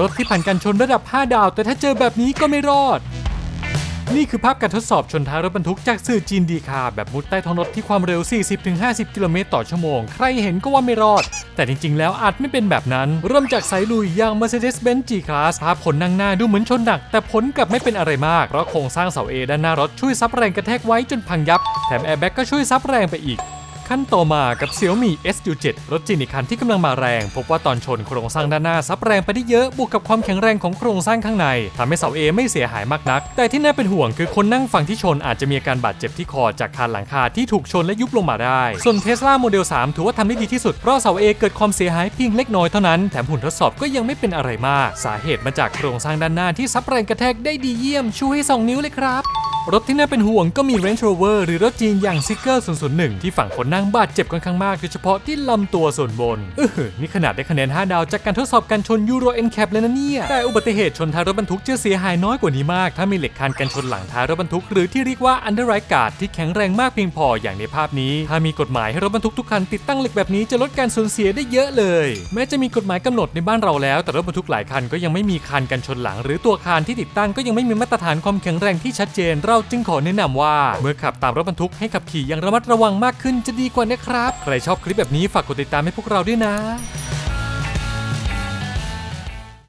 รถที่ผ่านการชนระดับ 5 ดาว แต่ถ้าเจอแบบนี้ก็ไม่รอด นี่คือภาพการทดสอบชนท้ายรถบรรทุกจากสื่อจีนดีคาแบบมุดใต้ท้องรถที่ความเร็ว 40-50 กิโลเมตรต่อชั่วโมง ใครเห็นก็ว่าไม่รอด แต่จริงๆ แล้วอาจไม่เป็นแบบนั้น เริ่มจากสายลุยอย่าง Mercedes-Benz G-Class ภาพคนนั่งหน้าดูเหมือนชนหนัก แต่ผลกลับไม่เป็นอะไรมากเพราะโครงสร้างเสา A ด้านหน้ารถช่วยซับแรงกระแทกไว้จนพังยับ แถมแอร์แบ็กก็ช่วยซับแรงไปอีก ขั้นต่อมากับ Xiaomi SU7 รถจีนอีกคันที่กำลังมาแรง พบว่าตอนชนโครงสร้างด้านหน้าซับแรงไปได้เยอะ บวกกับความแข็งแรงของโครงสร้างข้างในทำให้เสา A ไม่เสียหายมากนัก แต่ที่น่าเป็นห่วงคือคนนั่งฝั่งที่ชนอาจจะมีอาการบาดเจ็บที่คอจากคานหลังคาที่ถูกชนและยุบลงมาได้ ส่วน Tesla Model 3 ถือว่าทำได้ดีที่สุด เพราะเสา A เกิดความเสียหายเพียงเล็กน้อยเท่านั้น แถมหุ่นทดสอบก็ยังไม่เป็นอะไรมาก สาเหตุมาจากโครงสร้างด้านหน้าที่ซับแรงกระแทกได้ดีเยี่ยมชูให้สองนิ้วเลยครับ รถที่น่าเป็นห่วงก็มี Range Rover หรือรถจีนอย่าง s i g e r 001 ที่ฝั่งคนนั่งบาดเจ็บค่อนข้างมากโดยเฉพาะที่ลำตัวส่วนบนเออนี่ขนาดได้คะแนน 5 ดาวจากการทดสอบการชน Euro NCAP เลยนะเนี่ย แต่อุบัติเหตุชนท้ายรถบรรทุกจะเสียหายน้อยกว่านี้มาก ถ้ามีเหล็กคานกันชนหลังท้ายรถบรรทุกหรือที่เรียกว่า Underride Guard ที่แข็งแรงมากเพียงพออย่างในภาพนี้ ถ้ามีกฎหมายให้รถบรรทุกทุกคันติดตั้งเหล็กแบบนี้จะลดการสูญเสียได้เยอะเลย แม้จะมีกฎหมายกำหนดในบ้านเราแล้ว แต่รถบรรทุกหลายคันก็ยังไม่มีคานกันชนหลัง หรือตัวคานที่ติดตั้งก็ยังไม่มีมาตรฐานความแข็งแรงที่ชัดเจนเราจึงขอแนะนำว่า เมื่อขับตามรถบรรทุกให้ขับขี่อย่างระมัดระวังมากขึ้นจะดีกว่านะครับ ใครชอบคลิปแบบนี้ฝากกดติดตามให้พวกเราด้วยนะ